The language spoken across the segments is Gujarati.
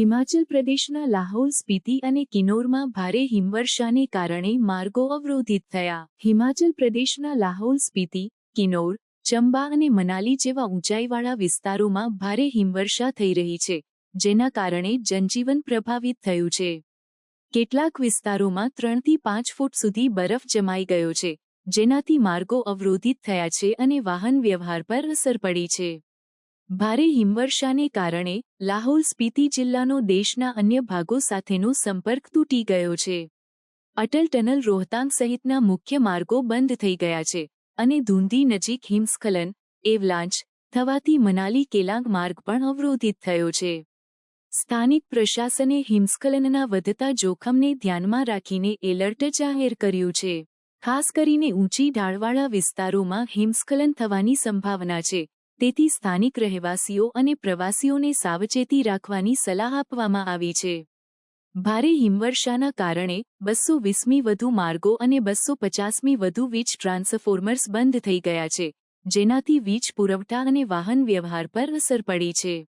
હિમાચલ પ્રદેશના લાહૌલ, સ્પીતિ અને કિન્નોરમાં ભારે હિમવર્ષાને કારણે માર્ગો અવરોધિત થયા. હિમાચલ પ્રદેશના લાહૌલ, સ્પીતિ, કિન્નોર, ચંબા અને મનાલી જેવા ઊંચાઈવાળા વિસ્તારોમાં ભારે હિમવર્ષા થઈ રહી છે, જેના કારણે જનજીવન પ્રભાવિત થયું છે. કેટલાક વિસ્તારોમાં ત્રણથી પાંચ ફૂટ સુધી બરફ જમાઈ ગયો છે, જેનાથી માર્ગો અવરોધિત થયા છે અને વાહન વ્યવહાર પર અસર પડી છે. ભારે હિમવર્ષાને કારણે લાહોલ સ્પીતિ જિલ્લાનો દેશના અન્ય ભાગો સાથેનો સંપર્ક તૂટી ગયો છે. અટલ ટનલ રોહતાંગ સહિતના મુખ્ય માર્ગો બંધ થઈ ગયા છે અને ધૂંધી નજીક હિમસ્ખલન, એવલાંચ થવાથી મનાલી કેલાંગ માર્ગ પણ અવરોધિત થયો છે. સ્થાનિક પ્રશાસને હિમસ્ખલનના વધતા જોખમને ધ્યાનમાં રાખીને એલર્ટ જાહેર કર્યું છે. ખાસ કરીને ઊંચી ઢાળવાળા વિસ્તારોમાં હિમસ્ખલન થવાની સંભાવના છે તેથી સ્થાનિક રહેવાસીઓ અને પ્રવાસીઓને સાવચેતી રાખવાની સલાહ આપવામાં આવી છે. ભારે હિમવર્ષાના કારણે બસો વીસમી વધુ માર્ગો અને બસો પચાસમી વધુ વીજ ટ્રાન્સફોર્મર્સ બંધ થઈ ગયા છે, જેનાથી વીજ પુરવઠા અને વાહન વ્યવહાર પર અસર પડી છે.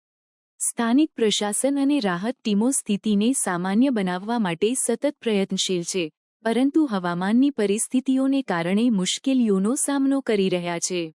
સ્થાનિક પ્રશાસન અને રાહત ટીમો સ્થિતિને સામાન્ય બનાવવા માટે સતત પ્રયત્નશીલ છે, પરંતુ હવામાનની પરિસ્થિતિઓને કારણે મુશ્કેલીઓનો સામનો કરી રહ્યા છે.